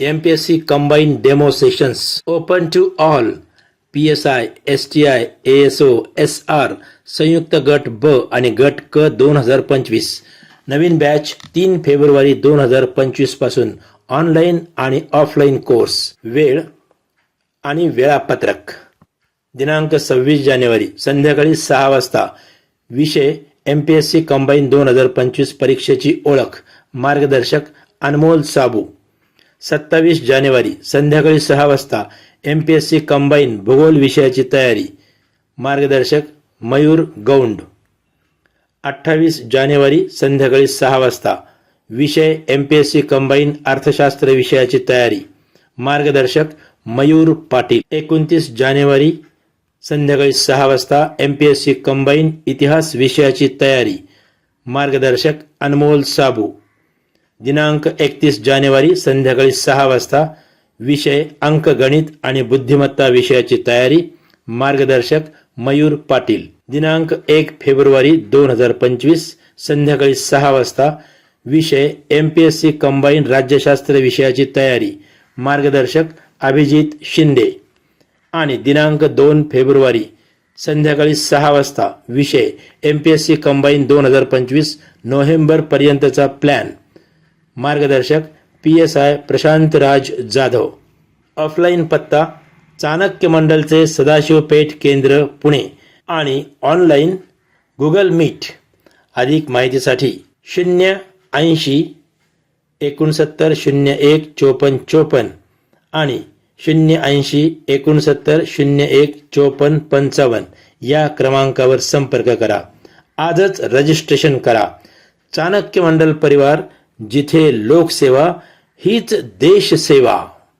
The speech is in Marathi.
MPSC combined demo sessions open to all. PSI, STI, ASO, SR, संयुक्त गट ब आणि गट क दोन हजार पंचवीस. नवीन बॅच तीन फेब्रुवारी दोन हजार पंचवीसपासून ऑनलाईन आणि ऑफलाईन कोर्स वेळ आणि वेळापत्रक. दिनांक सव्वीस जानेवारी संध्याकाळी सहा वाजता. विषय M P S C combine दोन हजार पंचवीस परीक्षेची ओळख. मार्गदर्शक अनमोल साबू. सत्तावीस जानेवारी संध्याकाळी सहा वाजता M P S C combine भूगोल विषयाची तयारी. मार्गदर्शक मयूर गौंड. अठ्ठावीस जानेवारी संध्याकाळी सहा वाजता विषय M P S C combine अर्थशास्त्र विषयाची तयारी. मार्गदर्शक मयूर पाटील. एकोणतीस जानेवारी संध्याकाळी सहा वाजता M P S C combine इतिहास विषयाची तयारी. मार्गदर्शक अनमोल साबू. दिनांक एकतीस जानेवारी संध्याकाळी सहा वाजता विषय अंक गणित आणि बुद्धिमत्ता विषयाची तयारी. मार्गदर्शक मयूर पाटील. दिनांक एक फेब्रुवारी दोन हजार पंचवीस संध्याकाळी सहा वाजता विषय M P S C combine राज्यशास्त्र विषयाची तयारी. मार्गदर्शक अभिजित शिंदे. आणि दिनांक दोन फेब्रुवारी संध्याकाळी सहा वाजता विषय M P S C combine दोन हजार पंचवीस नोव्हेंबर पर्यंतचा प्लॅन. मार्गदर्शक P S I Prashant Raj Jadhav. Offline पत्ता चाणक्य मंडलचे सदाशिव पेठ केंद्र पुणे आणि ऑनलाईन गुगल मीट. अधिक माहितीसाठी शून्य ऐंशी एकोणसत्तर शून्य एक चोपन्न चोपन्न आणि शून्य ऐंशी एकोणसत्तर शून्य एक चोपन्न पंचावन्न या क्रमांकावर संपर्क करा. आजच रजिस्ट्रेशन करा. चाणक्य मंडल परिवार जिथे लोकसेवा हीच देशसेवा.